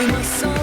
be my song.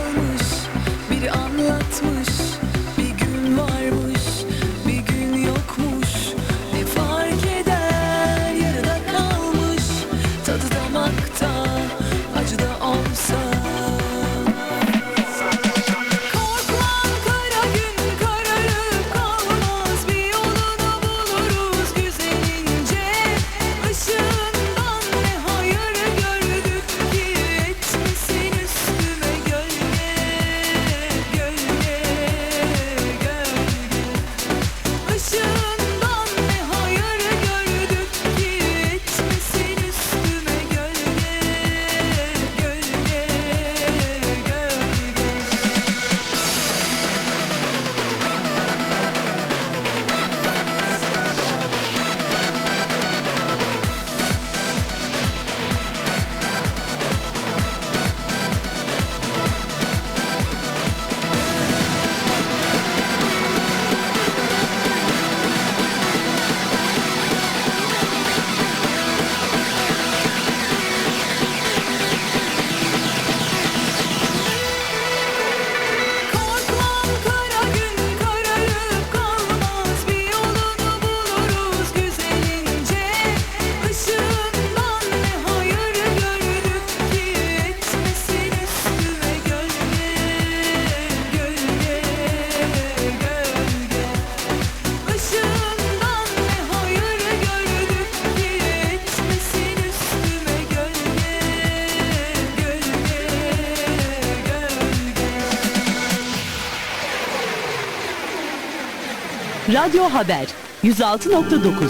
Radyo Haber 106.9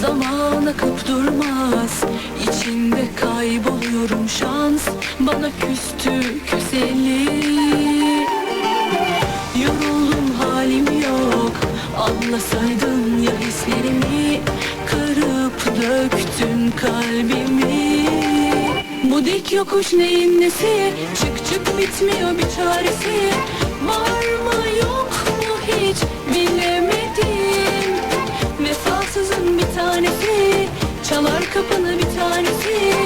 Zaman akıp durmaz İçinde kayboluyorum şans. Bana küstü küseli. Yoruldum halim yok. Anlasaydın ya hislerimi. Kırıp döktün kalbimi. Bu dik yokuş neyin nesi? Çık çık bitmiyor bir çaresi. Var mı tanesi. Çalar kapını bir tanesi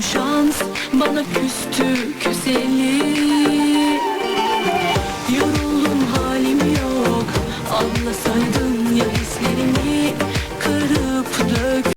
Şans. Bana küstü küseli